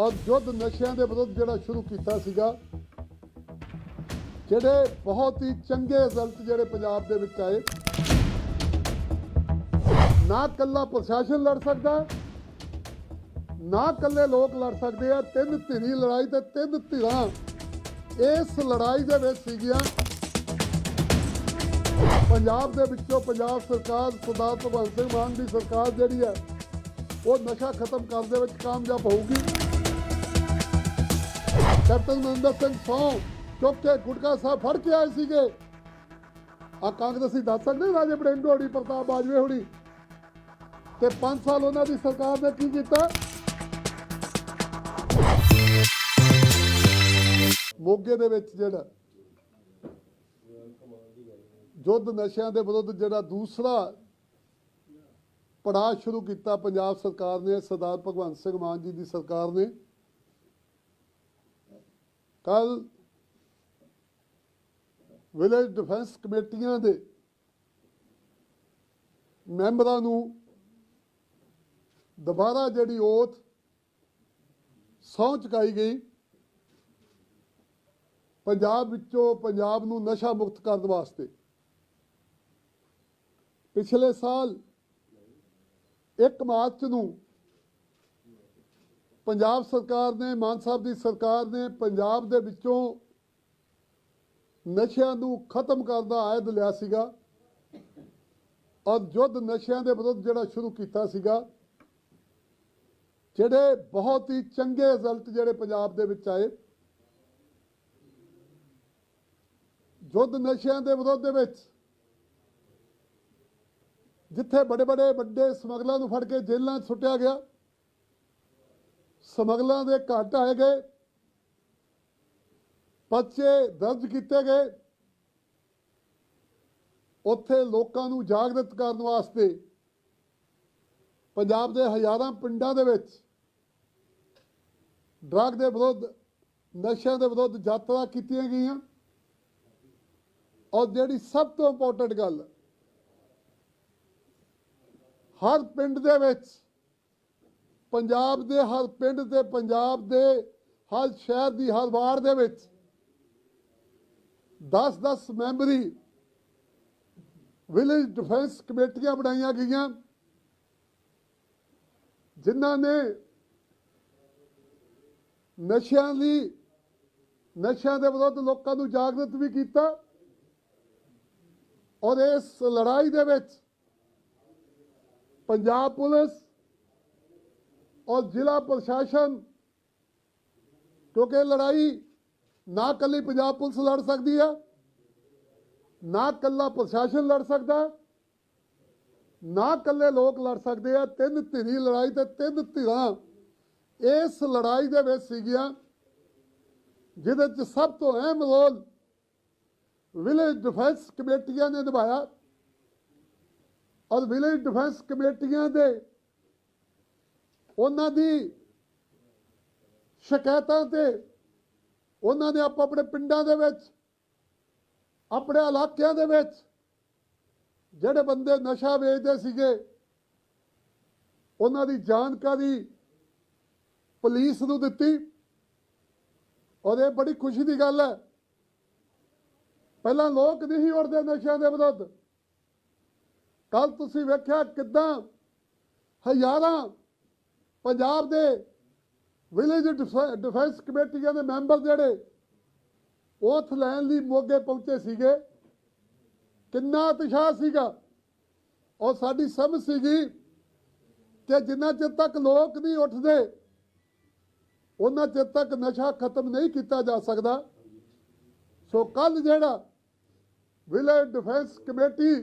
ਔਰ ਯੁੱਧ ਨਸ਼ਿਆਂ ਦੇ ਵਿਰੁੱਧ ਜਿਹੜਾ ਸ਼ੁਰੂ ਕੀਤਾ ਸੀਗਾ, ਜਿਹੜੇ ਬਹੁਤ ਹੀ ਚੰਗੇ ਰਿਜ਼ਲਟ ਜਿਹੜੇ ਪੰਜਾਬ ਦੇ ਵਿੱਚ ਆਏ, ਨਾ ਕੱਲਾ ਪ੍ਰਸ਼ਾਸਨ ਲੜ ਸਕਦਾ, ਨਾ ਕੱਲੇ ਲੋਕ ਲੜ ਸਕਦੇ ਆ, ਤਿੰਨ ਧਿਰੀ ਲੜਾਈ ਤੇ ਤਿੰਨ ਧਿਰਾਂ ਇਸ ਲੜਾਈ ਦੇ ਵਿੱਚ ਸੀਗੀਆਂ। ਪੰਜਾਬ ਦੇ ਵਿੱਚੋਂ ਪੰਜਾਬ ਸਰਕਾਰ, ਸਰਦਾਰ ਭਗਵੰਤ ਸਿੰਘ ਮਾਨ ਦੀ ਸਰਕਾਰ ਜਿਹੜੀ ਹੈ, ਉਹ ਨਸ਼ਾ ਖਤਮ ਕਰਨ ਦੇ ਵਿੱਚ ਕਾਮਯਾਬ ਹੋਊਗੀ। ਕੈਪਟਨ ਮਨਿੰਦਰ ਸਿੰਘ ਸੌ ਚੁੱਕ ਕੇ ਗੁਟਕਾ ਸਾਹਿਬ ਫੜ ਕੇ ਆਏ ਸੀਗੇ। ਆ ਕਾਂਗਰਸੀ ਦੱਸ ਸਕਦੇ ਰਾਜੇ ਬੜਿੰਦੋ ਹੋਣੀ, ਪ੍ਰਤਾਪ ਬਾਜਵੇ ਹੋਣੀ? ਤੇ 5 ਸਾਲ ਉਹਨਾਂ ਦੀ ਸਰਕਾਰ ਨੇ ਕੀ ਕੀਤਾ? ਮੋਗੇ ਦੇ ਵਿੱਚ ਜਿਹੜਾ ਯੁੱਧ ਨਸ਼ਿਆਂ ਦੇ ਵਿਰੁੱਧ ਜਿਹੜਾ ਦੂਸਰਾ ਪੜਾਅ ਸ਼ੁਰੂ ਕੀਤਾ ਪੰਜਾਬ ਸਰਕਾਰ ਨੇ, ਸਰਦਾਰ ਭਗਵੰਤ ਸਿੰਘ ਮਾਨ ਜੀ ਦੀ ਸਰਕਾਰ ਨੇ। ਕੱਲ ਵਿਲੇਜ ਡਿਫੈਂਸ ਕਮੇਟੀਆਂ ਦੇ ਮੈਂਬਰਾਂ ਨੂੰ ਦੁਬਾਰਾ ਜਿਹੜੀ ਓਥ ਸਹੁੰ ਚੁਕਾਈ ਗਈ, ਪੰਜਾਬ ਵਿੱਚੋਂ ਪੰਜਾਬ ਨੂੰ ਨਸ਼ਾ ਮੁਕਤ ਕਰਨ ਵਾਸਤੇ। ਪਿਛਲੇ ਸਾਲ 1 ਮਾਰਚ ਨੂੰ ਪੰਜਾਬ ਸਰਕਾਰ ਨੇ, ਮਾਨ ਸਾਹਿਬ ਦੀ ਸਰਕਾਰ ਨੇ ਪੰਜਾਬ ਦੇ ਵਿੱਚੋਂ ਨਸ਼ਿਆਂ ਨੂੰ ਖਤਮ ਕਰਨ ਦਾ ਆਇਦ ਲਿਆ ਸੀਗਾ। ਔਰ ਯੁੱਧ ਨਸ਼ਿਆਂ ਦੇ ਵਿਰੁੱਧ ਜਿਹੜਾ ਸ਼ੁਰੂ ਕੀਤਾ ਸੀਗਾ। ਜਿਹੜੇ ਬਹੁਤ ਹੀ ਚੰਗੇ ਰਿਜ਼ਲਟ ਜਿਹੜੇ ਪੰਜਾਬ ਦੇ ਵਿੱਚ ਆਏ। ਯੁੱਧ ਨਸ਼ਿਆਂ ਦੇ ਵਿਰੋਧ ਦੇ ਵਿੱਚ ਜਿੱਥੇ ਬੜੇ ਬੜੇ ਵੱਡੇ ਸਮਗਲਰਾਂ ਨੂੰ ਫੜ ਕੇ ਜੇਲ੍ਹਾਂ 'ਚ ਸੁੱਟਿਆ ਗਿਆ। ਸਮਗਲਾਂ ਦੇ ਘੱਟ ਆਏ ਗਏ, ਪਰਚੇ ਦਰਜ ਕੀਤੇ ਗਏ। ਉੱਥੇ ਲੋਕਾਂ ਨੂੰ ਜਾਗਰਤ ਕਰਨ ਵਾਸਤੇ ਪੰਜਾਬ ਦੇ ਹਜ਼ਾਰਾਂ ਪਿੰਡਾਂ ਦੇ ਵਿੱਚ ਡਰੱਗ ਦੇ ਵਿਰੁੱਧ, ਨਸ਼ਿਆਂ ਦੇ ਵਿਰੁੱਧ ਯਾਤਰਾ ਕੀਤੀਆਂ ਗਈਆਂ। ਔਰ ਜਿਹੜੀ ਸਭ ਤੋਂ ਇੰਪੋਰਟੈਂਟ ਗੱਲ, ਹਰ ਪਿੰਡ ਦੇ ਵਿੱਚ ਪੰਜਾਬ ਦੇ ਹਰ ਪਿੰਡ ਤੇ ਪੰਜਾਬ ਦੇ ਹਰ ਸ਼ਹਿਰ ਦੀ ਹਰ ਵਾਰ ਦੇ ਵਿੱਚ 10-10 ਮੈਂਬਰੀ ਵਿਲੇਜ ਡਿਫੈਂਸ ਕਮੇਟੀਆਂ ਬਣਾਈਆਂ ਗਈਆਂ, ਜਿਨ੍ਹਾਂ ਨੇ ਨਸ਼ਿਆਂ ਦੀ, ਨਸ਼ਿਆਂ ਦੇ ਵਿਰੁੱਧ ਲੋਕਾਂ ਨੂੰ ਜਾਗਰਤ ਵੀ ਕੀਤਾ ਔਰ ਇਸ ਲੜਾਈ ਦੇ ਵਿੱਚ ਪੰਜਾਬ ਪੁਲਿਸ ਔਰ ਜ਼ਿਲ੍ਹਾ ਪ੍ਰਸ਼ਾਸਨ, ਕਿਉਂਕਿ ਇਹ ਲੜਾਈ ਨਾ ਕੱਲੀ ਪੰਜਾਬ ਪੁਲਿਸ ਲੜ ਸਕਦੀ ਹੈ, ਨਾ ਕੱਲਾ ਪ੍ਰਸ਼ਾਸਨ ਲੜ ਸਕਦਾ, ਨਾ ਕੱਲੇ ਲੋਕ ਲੜ ਸਕਦੇ ਆ, ਤਿੰਨ ਧਿਰੀ ਲੜਾਈ ਤੇ ਤਿੰਨ ਧਿਰਾਂ ਇਸ ਲੜਾਈ ਦੇ ਵਿੱਚ ਸੀਗੀਆਂ, ਜਿਹਦੇ ਚ ਸਭ ਤੋਂ ਅਹਿਮ ਰੋਲ ਵਿਲੇਜ ਡਿਫੈਂਸ ਕਮੇਟੀਆਂ ਨੇ ਨਿਭਾਇਆ ਔਰ ਵਿਲੇਜ ਡਿਫੈਂਸ ਕਮੇਟੀਆਂ ਦੇ ਉਹਨਾਂ ਦੀ ਸ਼ਿਕਾਇਤਾਂ ਤੇ ਉਹਨਾਂ ਨੇ ਆਪ ਆਪਣੇ ਪਿੰਡਾਂ ਦੇ ਵਿੱਚ, ਆਪਣੇ ਇਲਾਕਿਆਂ ਦੇ ਵਿੱਚ ਜਿਹੜੇ ਬੰਦੇ ਨਸ਼ਾ ਵੇਚਦੇ ਸੀਗੇ, ਉਹਨਾਂ ਦੀ ਜਾਣਕਾਰੀ ਪੁਲਿਸ ਨੂੰ ਦਿੱਤੀ। ਔਰ ਇਹ ਬੜੀ ਖੁਸ਼ੀ ਦੀ ਗੱਲ ਹੈ, ਪਹਿਲਾਂ ਲੋਕ ਨਹੀਂ ਉੜਦੇ ਨਸ਼ਿਆਂ ਦੇ ਵਿਰੁੱਧ। ਕੱਲ ਤੁਸੀਂ ਵੇਖਿਆ ਕਿਦਾਂ ਹਜ਼ਾਰਾਂ ਪੰਜਾਬ ਦੇ ਵਿਲੇਜ ਡਿਫੈਂਸ ਕਮੇਟੀਆਂ ਦੇ ਮੈਂਬਰ ਜਿਹੜੇ ਉਥ ਲੈਣ ਲਈ ਮੋਗੇ ਪਹੁੰਚੇ ਸੀਗੇ। ਕਿੰਨਾ ਉਤਸ਼ਾਹ ਸੀਗਾ। ਔਰ ਸਾਡੀ ਸਮਝ ਸੀਗੀ ਕਿ ਜਿੰਨਾ ਚਿਰ ਤੱਕ ਲੋਕ ਨਹੀਂ ਉੱਠਦੇ, ਉਹਨਾਂ ਚਿਰ ਤੱਕ ਨਸ਼ਾ ਖਤਮ ਨਹੀਂ ਕੀਤਾ ਜਾ ਸਕਦਾ। ਸੋ ਕੱਲ ਜਿਹੜਾ ਵਿਲੇਜ ਡਿਫੈਂਸ ਕਮੇਟੀ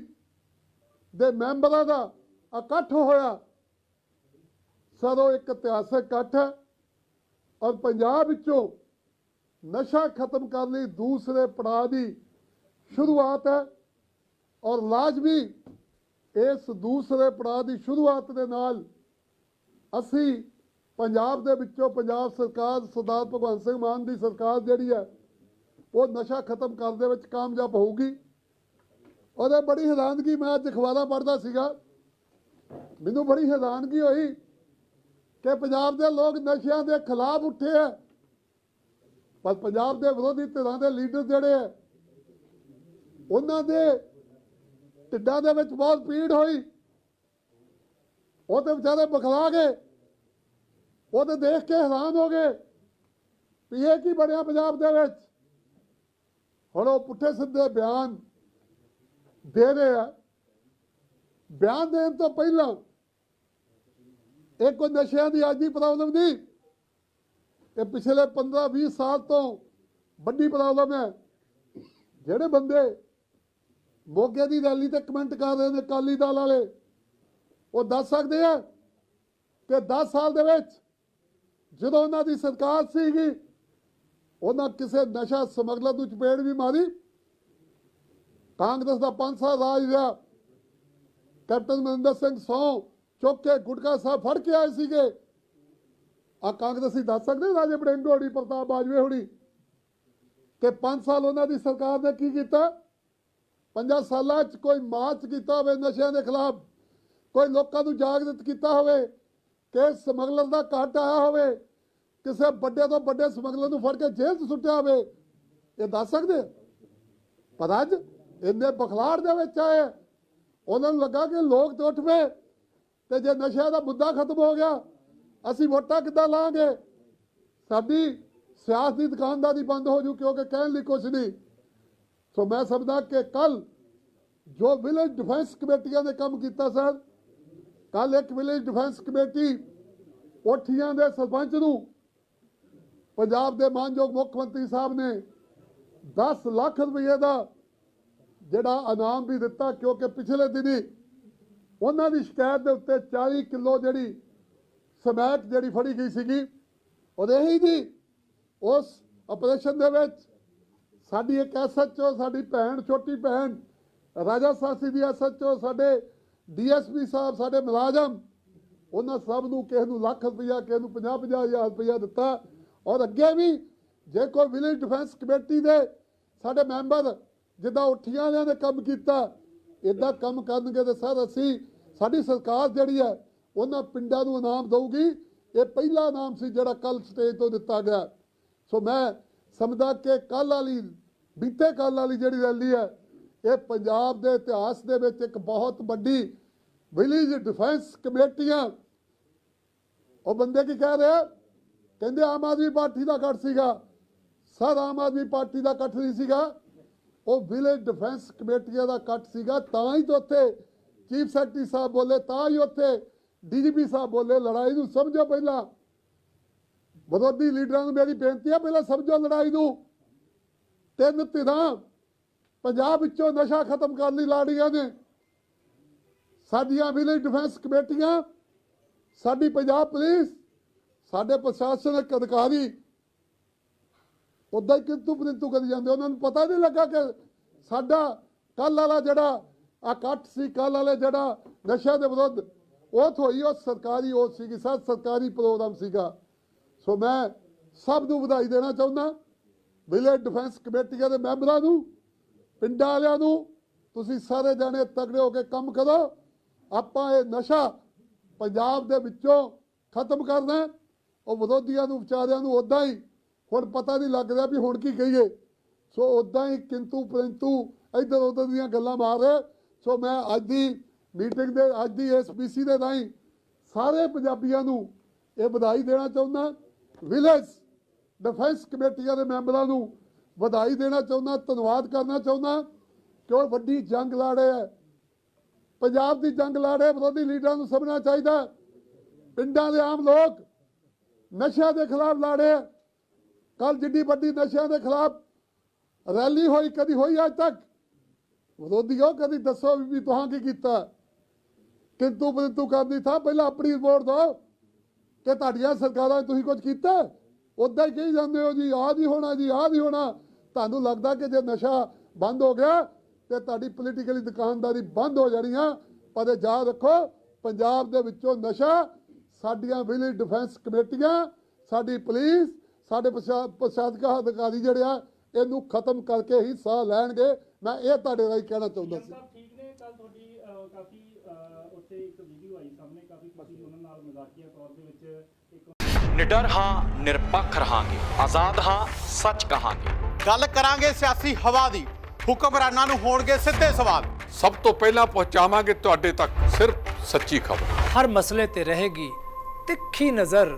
ਦੇ ਮੈਂਬਰਾਂ ਦਾ ਇਕੱਠ ਹੋਇਆ ਸਦੋਂ ਇੱਕ ਇਤਿਹਾਸਕ ਇਕੱਠ ਹੈ ਔਰ ਪੰਜਾਬ ਵਿੱਚੋਂ ਨਸ਼ਾ ਖਤਮ ਕਰਨ ਲਈ ਦੂਸਰੇ ਪੜਾਅ ਦੀ ਸ਼ੁਰੂਆਤ ਹੈ ਔਰ ਲਾਜ਼ਮੀ ਇਸ ਦੂਸਰੇ ਪੜਾਅ ਦੀ ਸ਼ੁਰੂਆਤ ਦੇ ਨਾਲ ਅਸੀਂ ਪੰਜਾਬ ਦੇ ਵਿੱਚੋਂ ਪੰਜਾਬ ਸਰਕਾਰ ਸਰਦਾਰ ਭਗਵੰਤ ਸਿੰਘ ਮਾਨ ਦੀ ਸਰਕਾਰ ਜਿਹੜੀ ਹੈ, ਉਹ ਨਸ਼ਾ ਖਤਮ ਕਰਨ ਦੇ ਵਿੱਚ ਕਾਮਯਾਬ ਹੋਊਗੀ। ਉਹਦੇ ਬੜੀ ਹੈਰਾਨਗੀ ਮੈਂ ਅੱਜ ਅਖਬਾਰਾਂ ਪੜ੍ਹਦਾ ਸੀਗਾ। ਮੈਨੂੰ ਬੜੀ ਹੈਰਾਨਗੀ ਹੋਈ ਕਿ ਪੰਜਾਬ ਦੇ ਲੋਕ ਨਸ਼ਿਆਂ ਦੇ ਖਿਲਾਫ ਉੱਠੇ ਆ। ਪਰ ਪੰਜਾਬ ਦੇ ਵਿਰੋਧੀ ਧਿਰਾਂ ਦੇ ਲੀਡਰ ਜਿਹੜੇ ਆ, ਉਹਨਾਂ ਦੇ ਢਿੱਡਾਂ ਦੇ ਵਿੱਚ ਬਹੁਤ ਪੀੜ ਹੋਈ। ਉਹ ਤੇ ਵਿਚਾਰੇ ਬਖਲਾ ਗਏ। ਉਹ ਤੇ ਦੇਖ ਕੇ ਹੈਰਾਨ ਹੋ ਗਏ ਵੀ ਇਹ ਕੀ ਬਣਿਆ ਪੰਜਾਬ ਦੇ ਵਿੱਚ। ਹੁਣ ਉਹ ਪੁੱਠੇ ਸਿੱਧੇ ਬਿਆਨ ਦੇ ਰਹੇ ਆ। ਬਿਆਨ ਦੇਣ ਤੋਂ ਪਹਿਲਾਂ ਇਹ ਕੋਈ ਨਸ਼ਿਆਂ ਦੀ ਅੱਜ ਦੀ ਪ੍ਰੋਬਲਮ ਨਹੀਂ। ਇਹ ਪਿਛਲੇ 15 20 ਸਾਲ ਤੋਂ ਵੱਡੀ ਪ੍ਰੋਬਲਮ ਹੈ। ਜਿਹੜੇ ਬੰਦੇ ਮੋਗੇ ਦੀ ਰੈਲੀ ਤੇ ਕਮੈਂਟ ਕਰ ਰਹੇ ਨੇ ਕਾਲੀ ਦਲ ਵਾਲੇ, ਉਹ ਦੱਸ ਸਕਦੇ ਆ ਕਿ 10 ਸਾਲ ਦੇ ਵਿੱਚ ਜਦੋਂ ਉਹਨਾਂ ਦੀ ਸਰਕਾਰ ਸੀਗੀ, ਉਹਨਾਂ ਕਿਸੇ ਨਸ਼ਾ ਸਮਗਲਰ ਨੂੰ ਚਪੇੜ ਵੀ ਮਾਰੀ। ਕਾਂਗਰਸ ਦਾ 5 ਸਾਲ ਰਾਜ ਰਿਹਾ। ਕੈਪਟਨ ਮਨਿੰਦਰ ਸਿੰਘ ਸੌ ਚੁੱਕ ਕੇ ਗੁਟਕਾ ਸਾਹਿਬ ਫੜ ਕੇ ਆਏ ਸੀਗੇ। ਆ ਕਾਂਗਰਸੀ ਦੱਸ ਸਕਦੇ ਰਾਜੇ ਬੜਿੰਗ ਹੋਣੀ ਪ੍ਰਤਾਪ ਬਾਜਵੇ ਹੋਣੀ? ਕਿ 5 ਸਾਲ ਉਹਨਾਂ ਦੀ ਸਰਕਾਰ ਨੇ ਕੀ ਕੀਤਾ? ਪੰਜਾਂ ਸਾਲਾਂ 'ਚ ਕੋਈ ਮਾਰਚ ਕੀਤਾ ਹੋਵੇ ਨਸ਼ਿਆਂ ਦੇ ਖਿਲਾਫ, ਕੋਈ ਲੋਕਾਂ ਨੂੰ ਜਾਗਰਤ ਕੀਤਾ ਹੋਵੇ, ਕਿ ਸਮਗਲਰ ਦਾ ਘਾਟ ਆਇਆ ਹੋਵੇ, ਕਿਸੇ ਵੱਡੇ ਤੋਂ ਵੱਡੇ ਸਮਗਲਰ ਨੂੰ ਫੜ ਕੇ ਜੇਲ੍ਹ 'ਚ ਸੁੱਟਿਆ ਹੋਵੇ, ਇਹ ਦੱਸ ਸਕਦੇ ਆ? ਪਰ ਅੱਜ ਇੰਨੇ ਬਖਲਾੜ ਦੇ ਵਿੱਚ ਆਏ ਉਹਨਾਂ ਨੂੰ ਲੱਗਾ ਕਿ ਲੋਕ ਤੇ ਉੱਠ ਪਏ। ਤੇ ਜੇ ਨਸ਼ਿਆਂ ਦਾ ਮੁੱਦਾ ਖਤਮ ਹੋ ਗਿਆ, ਅਸੀਂ ਵੋਟਾਂ ਕਿੱਦਾਂ ਲਾਂਗੇ? ਸਾਡੀ ਸਿਆਸਤ ਦੀ ਦੁਕਾਨਦਾਰੀ ਬੰਦ ਹੋ ਜੂ ਕਿਉਂਕਿ ਕਹਿਣ ਲਈ ਕੁਝ ਨਹੀਂ। ਸੋ ਮੈਂ ਸਮਝਦਾ ਕਿ ਕੱਲ ਜੋ ਵਿਲੇਜ ਡਿਫੈਂਸ ਕਮੇਟੀਆਂ ਨੇ ਕੰਮ ਕੀਤਾ ਸਰ, ਕੱਲ ਇੱਕ ਵਿਲੇਜ ਡਿਫੈਂਸ ਕਮੇਟੀ ਕੋਠੀਆਂ ਦੇ ਸਰਪੰਚ ਨੂੰ ਪੰਜਾਬ ਦੇ ਮਾਨਯੋਗ ਮੁੱਖ ਮੰਤਰੀ ਸਾਹਿਬ ਨੇ 10 ਲੱਖ ਰੁਪਏ ਦਾ ਜਿਹੜਾ ਇਨਾਮ ਵੀ ਦਿੱਤਾ ਕਿਉਂਕਿ ਪਿਛਲੇ ਦਿਨੀ ਉਹਨਾਂ ਦੀ ਸ਼ਿਕਾਇਤ ਦੇ ਉੱਤੇ 40 ਕਿਲੋ ਜਿਹੜੀ ਸਮੈਕ ਜਿਹੜੀ ਫੜੀ ਗਈ ਸੀਗੀ ਉਹਦੇ ਹੀ ਜੀ। ਉਸ ਆਪਰੇਸ਼ਨ ਦੇ ਵਿੱਚ ਸਾਡੀ ਇੱਕ ਐਸਐਚਓ ਸਾਡੀ ਭੈਣ, ਛੋਟੀ ਭੈਣ, ਰਾਜਾ ਸਾਸੀ ਦੀ ਐਸਐਚਓ ਸਾਡੇ ਡੀਐਸਪੀ ਸਾਹਿਬ, ਸਾਡੇ ਮੁਲਾਜ਼ਮ, ਉਹਨਾਂ ਸਭ ਨੂੰ ਕਿਸੇ ਨੂੰ ਲੱਖ ਰੁਪਇਆ ਕਿਸੇ ਨੂੰ 50 50 ਹਜ਼ਾਰ ਰੁਪਇਆ ਦਿੱਤਾ। ਔਰ ਅੱਗੇ ਵੀ ਜੇ ਕੋਈ ਵਿਲੇਜ ਡਿਫੈਂਸ ਕਮੇਟੀ ਦੇ ਸਾਡੇ ਮੈਂਬਰ ਜਿੱਦਾਂ ਉੱਠੀਆਂ ਵਾਲਿਆਂ ਨੇ ਕੰਮ ਕੀਤਾ ਇਦਾਂ ਕੰਮ ਕਰਨਗੇ ਤਾਂ ਸਰ ਅਸੀਂ, ਸਾਡੀ ਸਰਕਾਰ ਜਿਹੜੀ ਹੈ, ਉਹਨਾਂ ਪਿੰਡਾਂ ਨੂੰ ਇਨਾਮ ਦਊਗੀ। ਇਹ ਪਹਿਲਾ ਇਨਾਮ ਸੀ ਜਿਹੜਾ ਕੱਲ ਸਟੇਜ ਤੋਂ ਦਿੱਤਾ ਗਿਆ। ਸੋ ਮੈਂ ਸਮਝਦਾ ਕਿ ਕੱਲ ਵਾਲੀ, ਬੀਤੇ ਕੱਲ ਵਾਲੀ ਜਿਹੜੀ ਰੈਲੀ ਹੈ, ਇਹ ਪੰਜਾਬ ਦੇ ਇਤਿਹਾਸ ਦੇ ਵਿੱਚ ਇੱਕ ਬਹੁਤ ਵੱਡੀ ਵਿਲੇਜ ਡਿਫੈਂਸ ਕਮੇਟੀਆਂ ਉਹ ਬੰਦੇ ਕੀ ਕਹਿ ਰਹੇ ਆ? ਕਹਿੰਦੇ ਆਮ ਆਦਮੀ ਪਾਰਟੀ ਦਾ ਇਕੱਠ ਸੀਗਾ। ਸਰ ਆਮ ਆਦਮੀ ਪਾਰਟੀ ਦਾ ਇਕੱਠ ਨਹੀਂ ਸੀਗਾ। ਉਹ ਵਿਲੇਜ ਡਿਫੈਂਸ ਕਮੇਟੀਆਂ ਦਾ ਕੱਟ ਸੀਗਾ, ਤਾਂ ਹੀ ਤਾਂ ਉੱਥੇ ਚੀਫ ਸੈਕਟਰੀ ਸਾਹਿਬ ਬੋਲੇ, ਤਾਂ ਹੀ ਉੱਥੇ ਡੀਜੀਪੀ ਸਾਹਿਬ ਬੋਲੇ, ਲੜਾਈ ਨੂੰ ਸਮਝੋ ਪਹਿਲਾਂ। ਵਿਰੋਧੀ ਲੀਡਰਾਂ ਨੂੰ ਮੇਰੀ ਬੇਨਤੀ ਹੈ ਪਹਿਲਾਂ ਸਮਝੋ ਲੜਾਈ ਨੂੰ। ਤਿੰਨ ਧਿਰਾਂ, ਪੰਜਾਬ ਵਿੱਚੋਂ ਨਸ਼ਾ ਖਤਮ ਕਰਨ ਲਈ ਲੜੀਆਂ ਨੇ। ਸਾਡੀਆਂ ਵਿਲੇਜ ਡਿਫੈਂਸ ਕਮੇਟੀਆਂ, ਸਾਡੀ ਪੰਜਾਬ ਪੁਲਿਸ, ਸਾਡੇ ਪ੍ਰਸ਼ਾਸਨਿਕ ਅਧਿਕਾਰੀ ਉਦਾਂ ਹੀ ਕਿੰਤੂ ਪਰੰਤੂ ਕਰੀ ਜਾਂਦੇ ਉਹਨਾਂ ਨੂੰ ਪਤਾ ਨਹੀਂ ਲੱਗਾ ਕਿ ਸਾਡਾ ਕੱਲ ਵਾਲਾ ਜਿਹੜਾ ਇਕੱਠ ਸੀ ਕੱਲ ਵਾਲੇ ਜਿਹੜਾ ਨਸ਼ਾ ਦੇ ਵਿਰੁੱਧ, ਉਹ ਹੋਈ ਉਹ ਸਰਕਾਰੀ ਉਹ ਸੀਗੀ, ਸਰ ਸਰਕਾਰੀ ਪ੍ਰੋਗਰਾਮ ਸੀਗਾ। ਸੋ ਮੈਂ ਸਭ ਨੂੰ ਵਧਾਈ ਦੇਣਾ ਚਾਹੁੰਦਾ। ਵਿਲੇਜ ਡਿਫੈਂਸ ਕਮੇਟੀਆਂ ਦੇ ਮੈਂਬਰਾਂ ਨੂੰ, ਪਿੰਡਾਂ ਵਾਲਿਆਂ ਨੂੰ, ਤੁਸੀਂ ਸਾਰੇ ਜਾਣੇ ਤਗੜੇ ਹੋ ਕੇ ਕੰਮ ਕਰੋ। ਆਪਾਂ ਇਹ ਨਸ਼ਾ ਪੰਜਾਬ ਦੇ ਵਿੱਚੋਂ ਖਤਮ ਕਰਨਾ ਉਹ ਵਿਰੋਧੀਆਂ ਨੂੰ, ਵਿਚਾਰਿਆਂ ਨੂੰ ਉਦਾਂ ਹੀ ਹੁਣ ਪਤਾ ਨਹੀਂ ਲੱਗ ਰਿਹਾ ਵੀ ਹੁਣ ਕੀ ਕਹੀਏ। ਸੋ ਉਦਾਂ ਹੀ ਕਿੰਤੂ ਪਰੰਤੂ ਇੱਧਰ ਉੱਧਰ ਦੀਆਂ ਗੱਲਾਂ ਮਾਰ ਰਹੇ। ਸੋ ਮੈਂ ਅੱਜ ਦੀ ਮੀਟਿੰਗ ਦੇ, ਅੱਜ ਦੀ ਇਸ ਪੀਸੀ ਦੇ ਰਾਹੀਂ ਸਾਰੇ ਪੰਜਾਬੀਆਂ ਨੂੰ ਇਹ ਵਧਾਈ ਦੇਣਾ ਚਾਹੁੰਦਾ। ਵਿਲੇਜ ਡਿਫੈਂਸ ਕਮੇਟੀਆਂ ਦੇ ਮੈਂਬਰਾਂ ਨੂੰ ਵਧਾਈ ਦੇਣਾ ਚਾਹੁੰਦਾ, ਧੰਨਵਾਦ ਕਰਨਾ ਚਾਹੁੰਦਾ। ਕਿ ਉਹ ਵੱਡੀ ਜੰਗ ਲੜ ਰਹੇ ਹੈ। ਪੰਜਾਬ ਦੀ ਜੰਗ ਲੜ ਰਹੇ ਵਿਰੋਧੀ ਲੀਡਰਾਂ ਨੂੰ ਸਮਝਣਾ ਚਾਹੀਦਾ। ਪਿੰਡਾਂ ਦੇ ਆਮ ਲੋਕ ਨਸ਼ਿਆਂ ਦੇ ਖਿਲਾਫ ਲੜੇ ਕੱਲ ਜਿੱਡੀ ਵੱਡੀ ਨਸ਼ਿਆਂ ਦੇ ਖਿਲਾਫ ਰੈਲੀ ਹੋਈ, ਕਦੀ ਹੋਈ ਅੱਜ ਤੱਕ? ਵਿਰੋਧੀਓ ਕਦੀ ਦੱਸੋ ਵੀ ਤੁਹਾਂ ਕੀ ਕੀਤਾ? ਕਿੰਤੂ ਪਰੰਤੂ ਕਰਦੀ ਥਾ ਪਹਿਲਾਂ ਆਪਣੀ ਰਿਪੋਰਟ ਦਿਓ ਕਿ ਤੁਹਾਡੀਆਂ ਸਰਕਾਰਾਂ ਤੁਸੀਂ ਕੁਝ ਕੀਤਾ? ਉਦਾਂ ਹੀ ਕਹੀ ਜਾਂਦੇ ਹੋ ਜੀ, ਆਹ ਹੀ ਹੋਣਾ ਜੀ, ਆਹ ਹੀ ਹੋਣਾ। ਤੁਹਾਨੂੰ ਲੱਗਦਾ ਕਿ ਜੇ ਨਸ਼ਾ ਬੰਦ ਹੋ ਗਿਆ, ਤੇ ਤੁਹਾਡੀ ਪੋਲੀਟੀਕਲੀ ਦੁਕਾਨਦਾਰੀ ਬੰਦ ਹੋ ਜਾਣੀ ਆ। ਪਰ ਯਾਦ ਰੱਖੋ, ਪੰਜਾਬ ਦੇ ਵਿੱਚੋਂ ਨਸ਼ਾ, ਸਾਡੀਆਂ ਵਿਲੇਜ ਡਿਫੈਂਸ ਕਮੇਟੀਆਂ, ਸਾਡੀ ਪੁਲਿਸ ਸਾਡੇ ਪ੍ਰਸ਼ਾ- ਪ੍ਰਸ਼ਾਸਕ ਅਧਿਕਾਰੀ ਜਿਹੜੇ ਆ ਇਹਨੂੰ ਖਤਮ ਕਰਕੇ ਹੀ ਸਾਹ ਲੈਣਗੇ। ਮੈਂ ਇਹ ਤੁਹਾਡੇ ਰਾਹੀਂ ਕਹਿਣਾ ਚਾਹੁੰਦਾ ਸੀ। ਸਾਹਿਬ ਠੀਕ ਨੇ ਕੱਲ ਤੁਹਾਡੀ ਅਹ, ਕਾਫੀ ਅਹ, ਉੱਥੇ ਇੱਕ ਵੀਡੀਓ ਆਈ ਸਾਹਮਣੇ ਕਾਫੀ ਤੁਸੀਂ ਉਹਨਾਂ ਨਾਲ ਮਜ਼ਾਕੀਆ ਤੌਰ ਦੇ ਵਿੱਚ ਇੱਕ ਨਿਡਰ ਹਾਂ ਨਿਰਪੱਖ ਰਹਾਂਗੇ। ਆਜ਼ਾਦ ਹਾਂ ਸੱਚ ਕਹਾਂਗੇ। ਗੱਲ ਕਰਾਂਗੇ ਸਿਆਸੀ ਹਵਾ ਦੀ। ਹੁਕਮਰਾਨਾਂ ਨੂੰ ਹੋਣਗੇ ਸਿੱਧੇ ਸਵਾਲ। ਸਭ ਤੋਂ ਪਹਿਲਾਂ ਪਹੁੰਚਾਵਾਂਗੇ ਤੁਹਾਡੇ ਤੱਕ ਸਿਰਫ ਸੱਚੀ ਖਬਰ। ਹਰ ਮਸਲੇ ਤੇ ਰਹੇਗੀ ਤਿੱਖੀ ਨਜ਼ਰ।